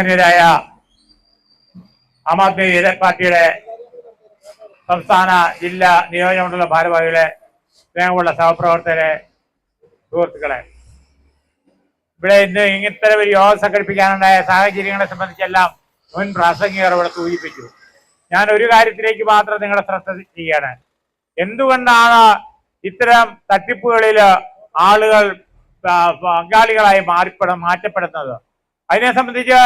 ബഹുമാന്യരായ ആം ആദ്മി പാർട്ടിയുടെ സംസ്ഥാന ജില്ലാ നിയോജകമണ്ഡല ഭാരവാഹികളെ സ്നേഹമുള്ള സഹപ്രവർത്തകരെ സുഹൃത്തുക്കളെ. ഇവിടെ ഇന്ന് ഇത്തരം ഒരു യോഗം സംഘടിപ്പിക്കാനുണ്ടായ സാഹചര്യങ്ങളെ സംബന്ധിച്ചെല്ലാം മുൻ പ്രാസംഗികർ ഇവിടെ സൂചിപ്പിച്ചു. ഞാൻ ഒരു കാര്യത്തിലേക്ക് മാത്രം നിങ്ങളെ ശ്രദ്ധ ചെയ്യാണ് എന്തുകൊണ്ടാണ് ഇത്തരം തട്ടിപ്പുകളിൽ ആളുകൾ പങ്കാളികളായി മാറിപ്പെട മാറ്റപ്പെടുന്നത്? അതിനെ സംബന്ധിച്ച്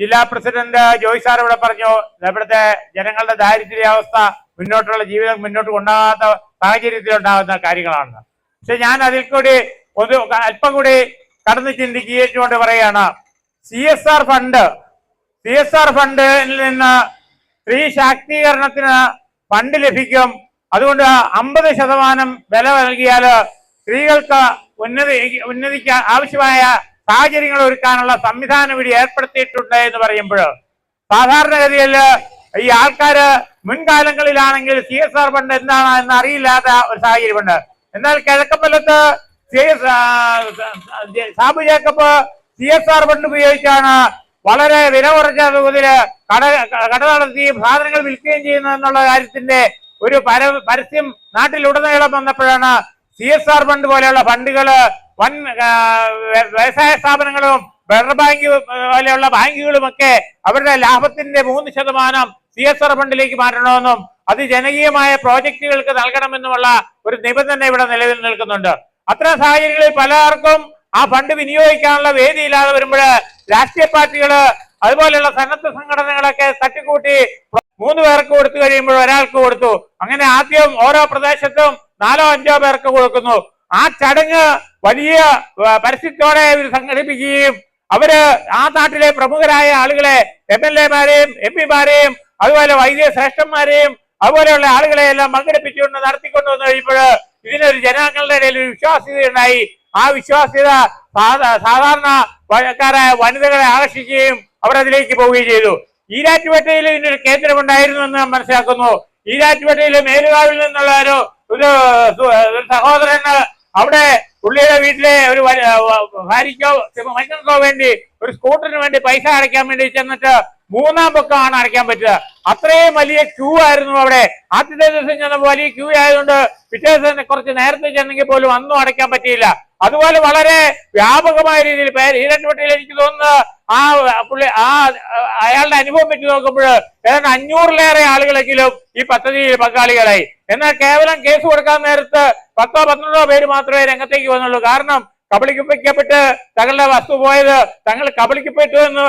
ജില്ലാ പ്രസിഡന്റ് ജോയ് സാർ ഇവിടെ പറഞ്ഞു ഇവിടുത്തെ ജനങ്ങളുടെ ദാരിദ്ര്യാവസ്ഥ മുന്നോട്ടുള്ള ജീവിതം മുന്നോട്ട് കൊണ്ടാകാത്ത സാഹചര്യത്തിൽ ഉണ്ടാകുന്ന കാര്യങ്ങളാണ്. പക്ഷെ ഞാൻ അതിൽ കൂടി ഒരു അല്പം കൂടി കടന്നു ചിന്തിക്കുകയെന്നുകൊണ്ട് പറയാണ് C S R fund C S R ഫണ്ടിൽ നിന്ന് സ്ത്രീ ശാക്തീകരണത്തിന് ഫണ്ട് ലഭിക്കും. അതുകൊണ്ട് അമ്പത് ശതമാനം വില നൽകിയാൽ സ്ത്രീകൾക്ക് ഉന്നതി ഉന്നതിക്ക് ആവശ്യമായ സാഹചര്യങ്ങൾ ഒരുക്കാനുള്ള സംവിധാനം ഇവിടെ ഏർപ്പെടുത്തിയിട്ടുണ്ട് എന്ന് പറയുമ്പോൾ സാധാരണഗതിയിൽ ഈ ആൾക്കാര് മുൻകാലങ്ങളിലാണെങ്കിൽ സി എസ് ആർ ഫണ്ട് എന്താണ് എന്ന് അറിയില്ലാത്ത ഒരു സാഹചര്യമുണ്ട്. എന്നാൽ കിഴക്കമ്പലത്ത് C S Sabu Jacob C S R fund ഉപയോഗിച്ചാണ് വളരെ വില കുറച്ച തോതിൽ കട കട നടത്തുകയും സാധനങ്ങൾ വിൽക്കുകയും ചെയ്യുന്നു എന്നുള്ള കാര്യത്തിന്റെ ഒരു പര പരസ്യം നാട്ടിലുടനീളം വന്നപ്പോഴാണ് സി എസ് ആർ ഫണ്ട് പോലെയുള്ള ഫണ്ടുകൾ വൻ വ്യവസായ സ്ഥാപനങ്ങളും ഫെഡറൽ ബാങ്ക് പോലെയുള്ള ബാങ്കുകളുമൊക്കെ അവരുടെ ലാഭത്തിന്റെ മൂന്ന് ശതമാനം സി എസ് ആർ ഫണ്ടിലേക്ക് മാറ്റണമെന്നും അത് ജനകീയമായ പ്രോജക്റ്റുകൾക്ക് നൽകണമെന്നുമുള്ള ഒരു നിബന്ധന ഇവിടെ നിലവിൽ നിൽക്കുന്നുണ്ട്. അത്തരം സാഹചര്യങ്ങളിൽ പലർക്കും ആ ഫണ്ട് വിനിയോഗിക്കാനുള്ള വേദിയില്ലാതെ വരുമ്പോൾ രാഷ്ട്രീയ പാർട്ടികൾ അതുപോലെയുള്ള സന്നദ്ധ സംഘടനകളൊക്കെ തട്ടിക്കൂട്ടി മൂന്ന് പേർക്ക് കൊടുത്തു കഴിയുമ്പോൾ ഒരാൾക്ക് കൊടുത്തു. അങ്ങനെ ആദ്യം ഓരോ പ്രദേശത്തും നാലോ അഞ്ചോ പേർക്ക് കൊടുക്കുന്നു. ആ ചടങ്ങ് വലിയ പരസ്യത്തോടെ ഇവർ സംഘടിപ്പിക്കുകയും അവർ ആ നാട്ടിലെ പ്രമുഖരായ ആളുകളെ എം എൽ എമാരെയും എം പിമാരെയും അതുപോലെ വൈദ്യ ശ്രേഷ്ഠന്മാരെയും അതുപോലെയുള്ള ആളുകളെ എല്ലാം പങ്കെടുപ്പിച്ചുകൊണ്ട് നടത്തിക്കൊണ്ട് വന്നു കഴിയുമ്പോൾ ഇതിനൊരു ജനങ്ങളുടെ ഇടയിൽ ഒരു വിശ്വാസ്യത ഉണ്ടായി. ആ വിശ്വാസ്യത സാധാ- സാധാരണ വഴക്കാരായ വനിതകളെ ആകർഷിക്കുകയും അവർ അതിലേക്ക് പോവുകയും ചെയ്തു. ഈരാറ്റുപേട്ടയിൽ ഇതിനൊരു കേന്ദ്രമുണ്ടായിരുന്നു എന്ന് മനസ്സിലാക്കുന്നു. ഈരാറ്റുപേട്ടയിലെ മേലുകാവിൽ നിന്നുള്ള ഒരു ഒരു സഹോദരന് അവിടെ പുള്ളിയുടെ വീട്ടിലെ ഒരു ഭാര്യയ്ക്കോ മക്കൾക്കോ വേണ്ടി ഒരു സ്കൂട്ടറിന് വേണ്ടി പൈസ അടയ്ക്കാൻ വേണ്ടി ചെന്നിട്ട് മൂന്നാം പൊക്കമാണ് അടയ്ക്കാൻ പറ്റുക. അത്രയും വലിയ ക്യൂ ആയിരുന്നു അവിടെ. ആദ്യത്തെ ദിവസം ചെന്നപ്പോൾ വലിയ ക്യൂ ആയതുകൊണ്ട് പിറ്റേ ദിവസം കുറച്ച് നേരത്തെ ചെന്നെങ്കിൽ പോലും അന്നും അടയ്ക്കാൻ പറ്റിയില്ല. അതുപോലെ വളരെ വ്യാപകമായ രീതിയിൽ പേര് ഈരട്ടുപട്ടിയിൽ എനിക്ക് തോന്നുന്നത് ആ പുള്ളി ആ അയാളുടെ അനുഭവം വെച്ച് നോക്കുമ്പോൾ ഏതാണ്ട് അഞ്ഞൂറിലേറെ ആളുകളെങ്കിലും ഈ പദ്ധതിയിൽ പങ്കാളികളായി. എന്നാൽ കേവലം കേസ് കൊടുക്കാൻ നേരത്ത് പത്തോ പന്ത്രണ്ടോ പേര് മാത്രമേ രംഗത്തേക്ക് വന്നുള്ളൂ. കാരണം കബളിക്കപ്പെട്ട് തങ്ങളുടെ വസ്തു പോയത് തങ്ങൾ കബളിക്കപ്പെട്ടു എന്ന്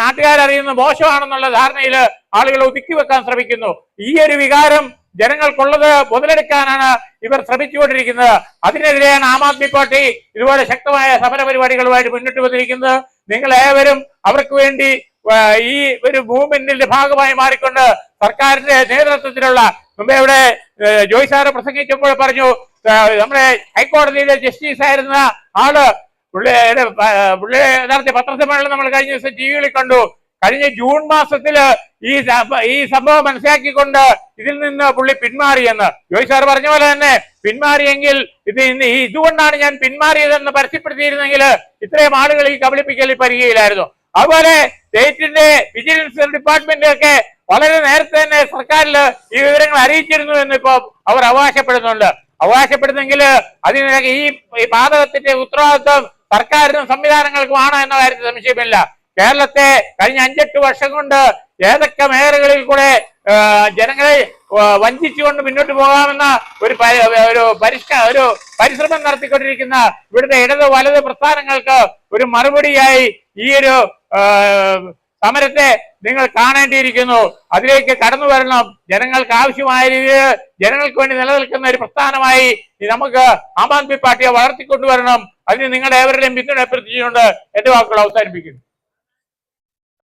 നാട്ടുകാരറിയുന്ന മോശമാണെന്നുള്ള ധാരണയിൽ ആളുകൾ ഒതുക്കി വെക്കാൻ ശ്രമിക്കുന്നു. ഈ ഒരു വികാരം ജനങ്ങൾക്കുള്ളത് മുതലെടുക്കാനാണ് ഇവർ ശ്രമിച്ചുകൊണ്ടിരിക്കുന്നത്. അതിനെതിരെയാണ് ആം ആദ്മി പാർട്ടി ഇതുപോലെ ശക്തമായ സമര പരിപാടികളുമായിട്ട് മുന്നിട്ട് വന്നിരിക്കുന്നത്. നിങ്ങൾ ഏവരും അവർക്ക് വേണ്ടി ഈ ഒരു മൂവ്മെന്റിന്റെ ഭാഗമായി മാറിക്കൊണ്ട് സർക്കാരിന്റെ നേതൃത്വത്തിലുള്ള മുമ്പേ ഇവിടെ ജോയ് സാറ് പ്രസംഗിച്ചപ്പോൾ പറഞ്ഞു നമ്മുടെ ഹൈക്കോടതിയിലെ ജസ്റ്റിസ് ആയിരുന്ന ആൾ പുള്ളിയുടെ പുള്ളിയെ പുള്ളി നടത്തിയ പത്രസമ്മേളനം നമ്മൾ കഴിഞ്ഞ ദിവസം ടി വിയിൽ കണ്ടു. കഴിഞ്ഞ ജൂൺ മാസത്തിൽ ഈ ഈ സംഭവം മനസ്സിലാക്കിക്കൊണ്ട് ഇതിൽ നിന്ന് പുള്ളി പിന്മാറിയെന്ന് ജോയ് സാർ പറഞ്ഞ പോലെ തന്നെ പിന്മാറിയെങ്കിൽ ഇത് ഇന്ന് ഇതുകൊണ്ടാണ് ഞാൻ പിന്മാറിയതെന്ന് പരസ്യപ്പെടുത്തിയിരുന്നെങ്കിൽ ഇത്രയും ആളുകൾ ഈ കബളിപ്പിക്കലിൽ പരിചയയിലായിരുന്നു അതുപോലെ സ്റ്റേറ്റിന്റെ വിജിലൻസ് ഡിപ്പാർട്ട്മെന്റ് ഒക്കെ വളരെ നേരത്തെ തന്നെ സർക്കാരിൽ ഈ വിവരങ്ങൾ അറിയിച്ചിരുന്നു എന്ന് ഇപ്പൊ അവർ അവകാശപ്പെടുന്നുണ്ട്. അവകാശപ്പെടുന്നെങ്കിൽ അതിനൊക്കെ ഈ പാതകത്തിന്റെ ഉത്തരവാദിത്വം സർക്കാരിനും സംവിധാനങ്ങൾക്കുമാണ് എന്ന കാര്യത്തിൽ സംശയമില്ല. കേരളത്തെ കഴിഞ്ഞ അഞ്ചെട്ട് വർഷം കൊണ്ട് ഏതൊക്കെ മേഖലകളിൽ കൂടെ ജനങ്ങളെ വഞ്ചിച്ചുകൊണ്ട് മുന്നോട്ട് പോകാമെന്ന ഒരു ഒരു പരിഷ്ക ഒരു പരിശ്രമം നടത്തിക്കൊണ്ടിരിക്കുന്ന ഇവിടുത്തെ ഇടത് വലത് പ്രസ്ഥാനങ്ങൾക്ക് ഒരു മറുപടിയായി ഈ ഒരു സമരത്തെ നിങ്ങൾ കാണേണ്ടിയിരിക്കുന്നു. അതിലേക്ക് കടന്നു വരണം. ജനങ്ങൾക്ക് ആവശ്യമായ രീതിയിൽ ജനങ്ങൾക്ക് വേണ്ടി നിലനിൽക്കുന്ന ഒരു പ്രസ്ഥാനമായി നമുക്ക് ആം ആദ്മി പാർട്ടിയെ വളർത്തിക്കൊണ്ടുവരണം. അതിന് നിങ്ങളുടെ ഏവരുടെയും പിന്തുണ അഭ്യർത്ഥിച്ചുകൊണ്ട് എന്റെ വാക്കുകൾ അവസാനിപ്പിക്കുന്നു.